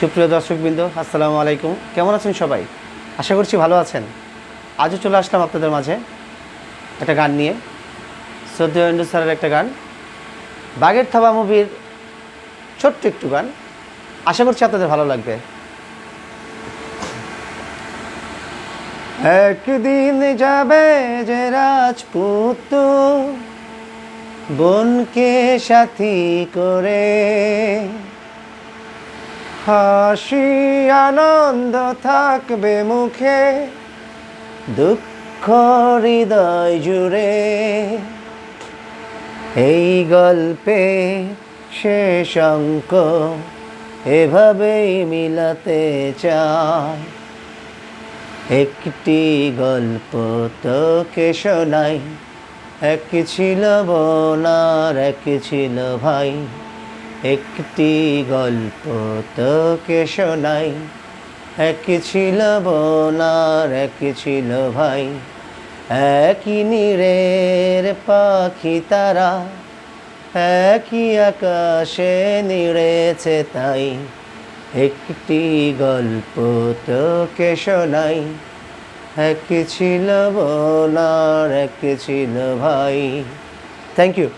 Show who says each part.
Speaker 1: সুপ্রিয় দর্শকবৃন্দ, আসসালামু আলাইকুম। কেমন আছেন সবাই? আশা করছি ভালো আছেন। আজও চলে আসলাম আপনাদের মাঝে একটা গান নিয়ে। ইন্ডু স্যারের একটা গান। বাগের থাবা মুভির ছোট্ট একটু গান। আশা করছি আপনাদের ভালো লাগবে। একদিন যাবে যে রাজপুত বোনকে সাথী করে। হাসি, আনন্দ থাকবে মুখে, দুঃখ হৃদয় জুড়ে। এই গল্পে শেষ অঙ্ক এভাবেই মিলাতে চায় একটি গল্প তোকে শোনাই, এক ছিল বোনার এক ছিল ভাই। একটি গল্প তো তোকে শোনাই। এক ছিল বোনার এক ছিল ভাই। একই নীড়ের পাখি তারা, একই আকাশে নিড়েছে তাই। একটি গল্প তো তোকে শোনাই। এক ছিল বোনার এক ছিল ভাই। Thank you